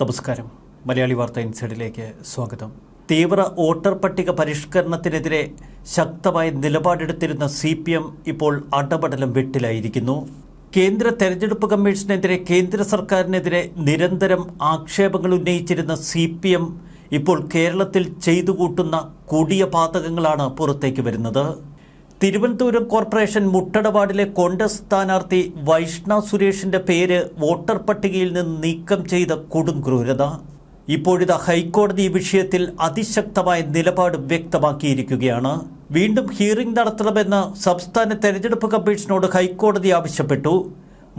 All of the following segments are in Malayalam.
നമസ്കാരം. മലയാളി വാർത്ത ഇൻസൈഡിലേക്ക് സ്വാഗതം. തീവ്ര വോട്ടർ പട്ടിക പരിഷ്കരണത്തിനെതിരെ ശക്തമായ നിലപാടെടുത്തിരുന്ന സി പി എം ഇപ്പോൾ അടപടലം വെട്ടിലായിരിക്കുന്നു. കേന്ദ്ര തെരഞ്ഞെടുപ്പ് കമ്മീഷനെതിരെ കേന്ദ്ര സർക്കാരിനെതിരെ നിരന്തരം ആക്ഷേപങ്ങൾ ഉന്നയിച്ചിരുന്ന സി പി എം ഇപ്പോൾ കേരളത്തിൽ ചെയ്തു കൂട്ടുന്ന കൊടിയ പാതകങ്ങളാണ് പുറത്തേക്ക് വരുന്നത്. തിരുവനന്തപുരം കോർപ്പറേഷൻ മുട്ടടവാർഡിലെ കോൺഗ്രസ് സ്ഥാനാർത്ഥി വൈഷ്ണ സുരേഷിന്റെ പേര് വോട്ടർ പട്ടികയിൽ നിന്ന് നീക്കം ചെയ്ത കൊടും ക്രൂരത. ഇപ്പോഴിത് ഹൈക്കോടതി ഈ വിഷയത്തിൽ അതിശക്തമായ നിലപാട് വ്യക്തമാക്കിയിരിക്കുകയാണ്. വീണ്ടും ഹിയറിംഗ് നടത്തണമെന്ന് സംസ്ഥാന തെരഞ്ഞെടുപ്പ് കമ്മീഷനോട് ഹൈക്കോടതി ആവശ്യപ്പെട്ടു.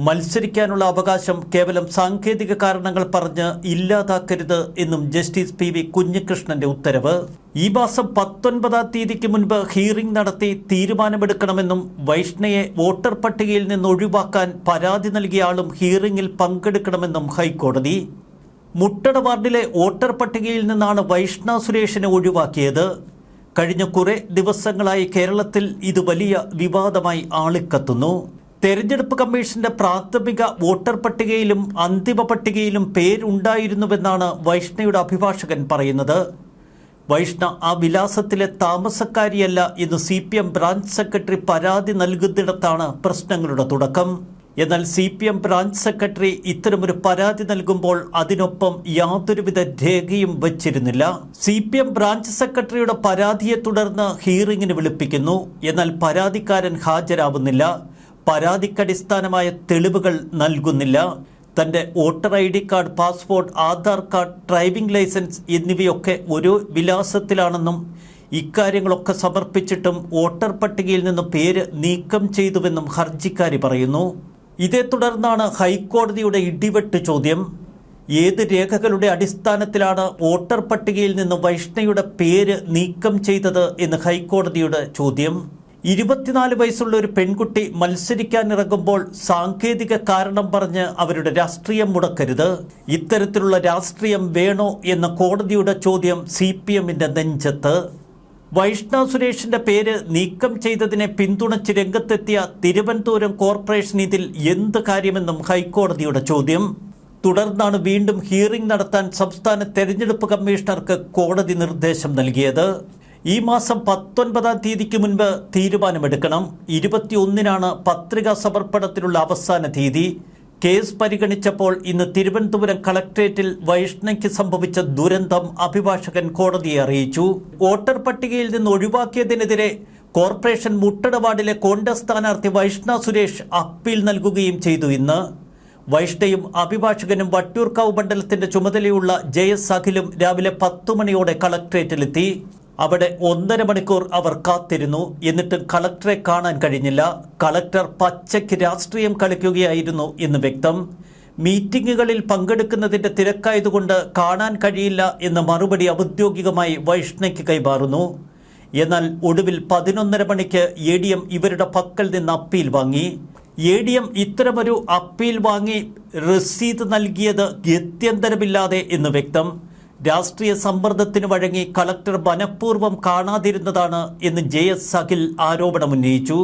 മത്സരിക്കാനുള്ള അവകാശം കേവലം സാങ്കേതിക കാരണങ്ങൾ പറഞ്ഞ് ഇല്ലാതാക്കരുത് എന്നും ജസ്റ്റിസ് പി വി കുഞ്ഞികൃഷ്ണന്റെ ഉത്തരവ്. ഈ മാസം പത്തൊൻപതാം തീയതിക്ക് മുൻപ് ഹിയറിംഗ് നടത്തി തീരുമാനമെടുക്കണമെന്നും വൈഷ്ണയെ വോട്ടർ പട്ടികയിൽ നിന്ന് ഒഴിവാക്കാൻ പരാതി നൽകിയ ആളും ഹിയറിംഗിൽ പങ്കെടുക്കണമെന്നും ഹൈക്കോടതി. മുട്ടട വാർഡിലെ വോട്ടർ പട്ടികയിൽ നിന്നാണ് വൈഷ്ണ സുരേഷിനെ ഒഴിവാക്കിയത്. കഴിഞ്ഞ കുറെ ദിവസങ്ങളായി കേരളത്തിൽ ഇത് വലിയ വിവാദമായി ആളിക്കത്തുന്നു. തെരഞ്ഞെടുപ്പ് കമ്മീഷന്റെ പ്രാഥമിക വോട്ടർ പട്ടികയിലും അന്തിമ പട്ടികയിലും പേരുണ്ടായിരുന്നുവെന്നാണ് വൈഷ്ണയുടെ അഭിഭാഷകൻ പറയുന്നത്. വൈഷ്ണ ആ വിലാസത്തിലെ താമസക്കാരിയല്ല എന്ന് C P M branch secretary പരാതി നൽകുന്നിടത്താണ് പ്രശ്നങ്ങളുടെ തുടക്കം. എന്നാൽ C P M branch secretary ഇത്തരമൊരു പരാതി നൽകുമ്പോൾ അതിനൊപ്പം യാതൊരുവിധ രേഖയും വച്ചിരുന്നില്ല. സി പി എം ബ്രാഞ്ച് സെക്രട്ടറിയുടെ പരാതിയെ തുടർന്ന് ഹിയറിംഗിന് വിളിപ്പിക്കുന്നു. എന്നാൽ പരാതിക്കാരൻ ഹാജരാവുന്നില്ല. പരാതിക്കടിസ്ഥാനമായ തെളിവുകൾ നൽകുന്നില്ല. തന്റെ voter I D card passport Aadhaar card driving licence എന്നിവയൊക്കെ ഒരു വിലാസത്തിലാണെന്നും ഇക്കാര്യങ്ങളൊക്കെ സമർപ്പിച്ചിട്ടും വോട്ടർ പട്ടികയിൽ നിന്ന് പേര് നീക്കം ചെയ്തുവെന്നും ഹർജിക്കാരി പറയുന്നു. ഇതേ തുടർന്നാണ് ഹൈക്കോടതിയുടെ ഇടിവെട്ട് ചോദ്യം. ഏത് രേഖകളുടെ അടിസ്ഥാനത്തിലാണ് വോട്ടർ പട്ടികയിൽ നിന്ന് വൈഷ്ണയുടെ പേര് നീക്കം ചെയ്തത് എന്ന് ഹൈക്കോടതിയുടെ ചോദ്യം. ഇരുപത്തിനാല് വയസ്സുള്ള ഒരു പെൺകുട്ടി മത്സരിക്കാനിറങ്ങുമ്പോൾ സാങ്കേതിക കാരണം പറഞ്ഞ് അവരുടെ രാഷ്ട്രീയം മുടക്കരുത്. ഇത്തരത്തിലുള്ള രാഷ്ട്രീയം വേണോ എന്ന കോടതിയുടെ ചോദ്യം സി പി എമ്മിന്റെ നെഞ്ചത്ത്. വൈഷ്ണവ് സുരേഷിന്റെ പേര് നീക്കം ചെയ്തതിനെ പിന്തുണച്ച് രംഗത്തെത്തിയ തിരുവനന്തപുരം കോർപ്പറേഷൻ ഇതിൽ എന്ത് കാര്യമെന്നും ഹൈക്കോടതിയുടെ ചോദ്യം. തുടർന്നാണ് വീണ്ടും ഹിയറിംഗ് നടത്താൻ സംസ്ഥാന തെരഞ്ഞെടുപ്പ് കമ്മീഷണർക്ക് കോടതി നിർദ്ദേശം നൽകിയത്. ഈ മാസം പത്തൊൻപതാം തീയതിക്ക് മുൻപ് തീരുമാനമെടുക്കണം. ഇരുപത്തിയൊന്നിനാണ് പത്രികാ സമർപ്പണത്തിനുള്ള അവസാന തീയതി. കേസ് പരിഗണിച്ചപ്പോൾ ഇന്ന് തിരുവനന്തപുരം കളക്ട്രേറ്റിൽ വൈഷ്ണയ്ക്ക് സംഭവിച്ച ദുരന്തം അഭിഭാഷകൻ കോടതിയെ അറിയിച്ചു. വോട്ടർ പട്ടികയിൽ നിന്ന് ഒഴിവാക്കിയതിനെതിരെ കോർപ്പറേഷൻ മുട്ടട വാർഡിലെ കോൺഗ്രസ് സ്ഥാനാർത്ഥി വൈഷ്ണ സുരേഷ് അപ്പീൽ നൽകുകയും ചെയ്തു ഇന്ന്. വൈഷ്ണയും അഭിഭാഷകനും വട്ടിയൂർക്കാവ് മണ്ഡലത്തിന്റെ ചുമതലയുള്ള ജെ എസ് അഖിലും രാവിലെ പത്തു മണിയോടെ കളക്ട്രേറ്റിലെത്തി. അവിടെ ഒന്നര മണിക്കൂർ അവർ കാത്തിരുന്നു. എന്നിട്ടും കളക്ടറെ കാണാൻ കഴിഞ്ഞില്ല. കളക്ടർ പച്ചയ്ക്ക് രാഷ്ട്രീയം കളിക്കുകയായിരുന്നു എന്ന് വ്യക്തം. മീറ്റിംഗുകളിൽ പങ്കെടുക്കുന്നതിന്റെ തിരക്കായതുകൊണ്ട് കാണാൻ കഴിയില്ല എന്ന മറുപടി ഔദ്യോഗികമായി വൈഷ്ണയ്ക്ക് കൈമാറുന്നു. എന്നാൽ ഒടുവിൽ പതിനൊന്നര മണിക്ക് എ ഡി എം ഇവരുടെ പക്കൽ നിന്ന് അപ്പീൽ വാങ്ങി. എ ഡി എം ഇത്തരമൊരു അപ്പീൽ വാങ്ങി റസീത് നൽകിയത് ഗത്യന്തരമില്ലാതെ എന്ന് വ്യക്തം. രാഷ്ട്രീയ സമ്മർദ്ദത്തിന് വഴങ്ങി കളക്ടർ മനഃപൂർവം കാണാതിരുന്നതാണ് എന്ന് ജെ എസ് അഖിൽ ആരോപണമുന്നയിച്ചു.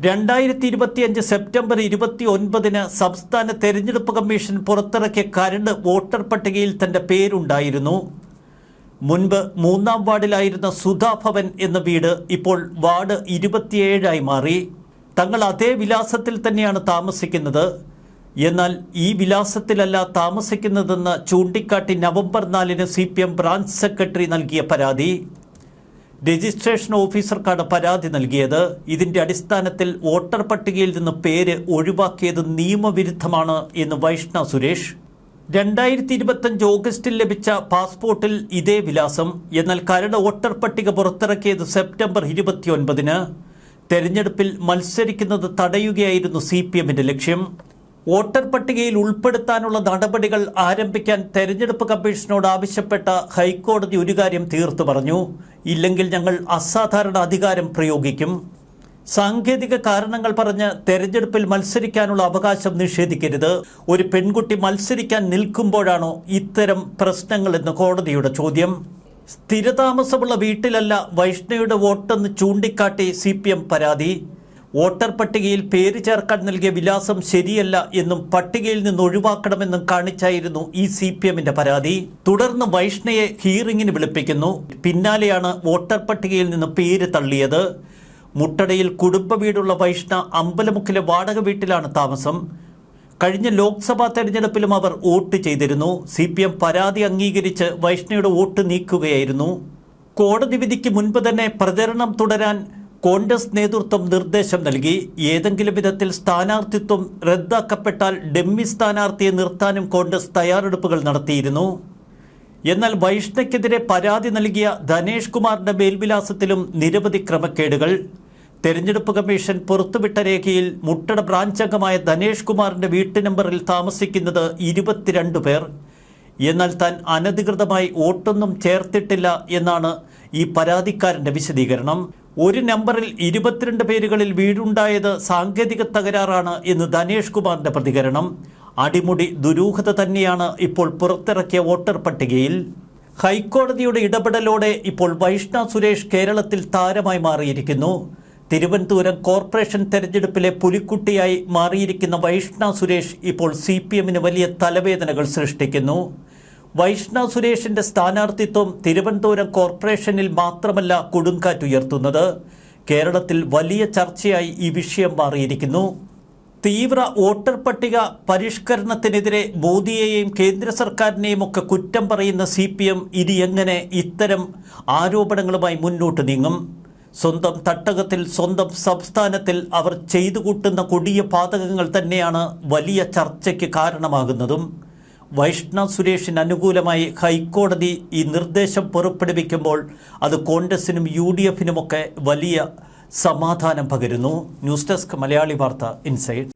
രണ്ടായിരത്തി ഇരുപത്തിയഞ്ച് സെപ്റ്റംബർ ഇരുപത്തി ഒൻപതിന് സംസ്ഥാന തെരഞ്ഞെടുപ്പ് കമ്മീഷൻ പുറത്തിറക്കിയ കരട് വോട്ടർ പട്ടികയിൽ തന്റെ പേരുണ്ടായിരുന്നു. മുൻപ് മൂന്നാം വാർഡിലായിരുന്ന സുധാഭവൻ എന്ന വീട് ഇപ്പോൾ വാർഡ് ഇരുപത്തിയേഴായി മാറി. തങ്ങൾ അതേ വിലാസത്തിൽ തന്നെയാണ് താമസിക്കുന്നത്. എന്നാൽ ഈ വിലാസത്തിലല്ല താമസിക്കുന്നതെന്ന് ചൂണ്ടിക്കാട്ടി നവംബർ നാലിന് C P M branch secretary നൽകിയ പരാതി. രജിസ്ട്രേഷൻ ഓഫീസർക്കാണ് പരാതി നൽകിയത്. ഇതിന്റെ അടിസ്ഥാനത്തിൽ വോട്ടർ പട്ടികയിൽ നിന്ന് പേര് ഒഴിവാക്കിയത് നിയമവിരുദ്ധമാണ് എന്ന് വൈഷ്ണ സുരേഷ്. രണ്ടായിരത്തി ഇരുപത്തഞ്ച് ഓഗസ്റ്റിൽ ലഭിച്ച പാസ്പോർട്ടിൽ ഇതേ വിലാസം. എന്നാൽ കരട് വോട്ടർ പട്ടിക പുറത്തിറക്കിയത് സെപ്റ്റംബർ ഇരുപത്തിയൊൻപതിന്. തെരഞ്ഞെടുപ്പിൽ മത്സരിക്കുന്നത് തടയുകയായിരുന്നു സി ലക്ഷ്യം. വോട്ടർ പട്ടികയിൽ ഉൾപ്പെടുത്താനുള്ള നടപടികൾ ആരംഭിക്കാൻ തെരഞ്ഞെടുപ്പ് കമ്മീഷനോട് ആവശ്യപ്പെട്ട ഹൈക്കോടതി ഒരു കാര്യം തീർത്തു പറഞ്ഞു. ഇല്ലെങ്കിൽ ഞങ്ങൾ അസാധാരണ അധികാരം പ്രയോഗിക്കും. സാങ്കേതിക കാരണങ്ങൾ പറഞ്ഞ് തെരഞ്ഞെടുപ്പിൽ മത്സരിക്കാനുള്ള അവകാശം നിഷേധിക്കരുത്. ഒരു പെൺകുട്ടി മത്സരിക്കാൻ നിൽക്കുമ്പോഴാണോ ഇത്തരം പ്രശ്നങ്ങളെന്ന് കോടതിയുടെ ചോദ്യം. സ്ഥിരതാമസമുള്ള വീട്ടിലല്ല വൈഷ്ണയുടെ വോട്ടെന്ന് ചൂണ്ടിക്കാട്ടി സി പരാതി. വോട്ടർ പട്ടികയിൽ പേര് ചേർക്കാൻ നൽകിയ വിലാസം ശരിയല്ല എന്നും പട്ടികയിൽ നിന്ന് ഒഴിവാക്കണമെന്നും കാണിച്ചായിരുന്നു ഈ സി പി എമ്മിന്റെ പരാതി. തുടർന്ന് വൈഷ്ണയെ ഹിയറിംഗിന് വിളിപ്പിക്കുന്നു. പിന്നാലെയാണ് വോട്ടർ പട്ടികയിൽ നിന്ന് പേര് തള്ളിയത്. മുട്ടടയിൽ കുടുംബ വീടുള്ള വൈഷ്ണ അമ്പലമുക്കിലെ വാടക വീട്ടിലാണ് താമസം. കഴിഞ്ഞ ലോക്സഭാ തെരഞ്ഞെടുപ്പിലും അവർ വോട്ട് ചെയ്തിരുന്നു. സി പരാതി അംഗീകരിച്ച് വൈഷ്ണയുടെ വോട്ട് നീക്കുകയായിരുന്നു. കോടതി വിധിക്ക് മുൻപ് തന്നെ പ്രചരണം തുടരാൻ കോൺഗ്രസ് നേതൃത്വം നിർദ്ദേശം നൽകി. ഏതെങ്കിലും വിധത്തിൽ സ്ഥാനാർത്ഥിത്വം റദ്ദാക്കപ്പെട്ടാൽ ഡെമ്മി സ്ഥാനാർത്ഥിയെ നിർത്താനും കോൺഗ്രസ് തയ്യാറെടുപ്പുകൾ നടത്തിയിരുന്നു. എന്നാൽ വൈഷ്ണയ്ക്കെതിരെ പരാതി നൽകിയ ധനേഷ് കുമാറിന്റെ മേൽവിലാസത്തിലും നിരവധി ക്രമക്കേടുകൾ. തെരഞ്ഞെടുപ്പ് കമ്മീഷൻ പുറത്തുവിട്ട രേഖയിൽ മുട്ടട ബ്രാഞ്ച് അംഗമായ ധനേഷ് കുമാറിന്റെ വീട്ടു നമ്പറിൽ താമസിക്കുന്നത് ഇരുപത്തിരണ്ട് പേർ. എന്നാൽ താൻ അനധികൃതമായി വോട്ടൊന്നും ചേർത്തിട്ടില്ല എന്നാണ് ഈ പരാതിക്കാരന്റെ വിശദീകരണം. ഒരു നമ്പറിൽ ഇരുപത്തിരണ്ട് പേരുകളിൽ വീടുണ്ടായത് സാങ്കേതിക തകരാറാണ് എന്ന് ധനേഷ് കുമാറിന്റെ പ്രതികരണം. അടിമുടി ദുരൂഹത തന്നെയാണ് ഇപ്പോൾ പുറത്തിറക്കിയ വോട്ടർ പട്ടികയിൽ. ഹൈക്കോടതിയുടെ ഇടപെടലോടെ ഇപ്പോൾ വൈഷ്ണ സുരേഷ് കേരളത്തിൽ താരമായി മാറിയിരിക്കുന്നു. തിരുവനന്തപുരം കോർപ്പറേഷൻ തെരഞ്ഞെടുപ്പിലെ പുലിക്കുട്ടിയായി മാറിയിരിക്കുന്ന വൈഷ്ണ സുരേഷ് ഇപ്പോൾ സി വലിയ തലവേദനകൾ സൃഷ്ടിക്കുന്നു. വൈഷ്ണ സുരേഷിന്റെ സ്ഥാനാർത്ഥിത്വം തിരുവനന്തപുരം കോർപ്പറേഷനിൽ മാത്രമല്ല കൊടുങ്കാറ്റുയർത്തുന്നത് കേരളത്തിൽ വലിയ ചർച്ചയായി ഈ വിഷയം മാറിയിരിക്കുന്നു. തീവ്ര വോട്ടർ പട്ടിക പരിഷ്കരണത്തിനെതിരെ മോദിയെയും കേന്ദ്ര സർക്കാരിനെയും ഒക്കെ കുറ്റം പറയുന്ന സി പി എം ഇനി എങ്ങനെ ഇത്തരം ആരോപണങ്ങളുമായി മുന്നോട്ട് നീങ്ങും? സ്വന്തം തട്ടകത്തിൽ സ്വന്തം സംസ്ഥാനത്തിൽ അവർ ചെയ്തു കൂട്ടുന്ന കൊടിയ പാതകങ്ങൾ തന്നെയാണ് വലിയ ചർച്ചയ്ക്ക് കാരണമാകുന്നതും. വൈഷ്ണവ് സുരേഷിന് അനുകൂലമായി ഹൈക്കോടതി ഈ നിർദ്ദേശം പുറപ്പെടുവിക്കുമ്പോൾ അത് കോൺഗ്രസിനും യു ഡി എഫിനുമൊക്കെ വലിയ സമാധാനം പകരുന്നു. ന്യൂസ് ഡെസ്ക് മലയാളി വാർത്ത ഇൻസൈഡ്.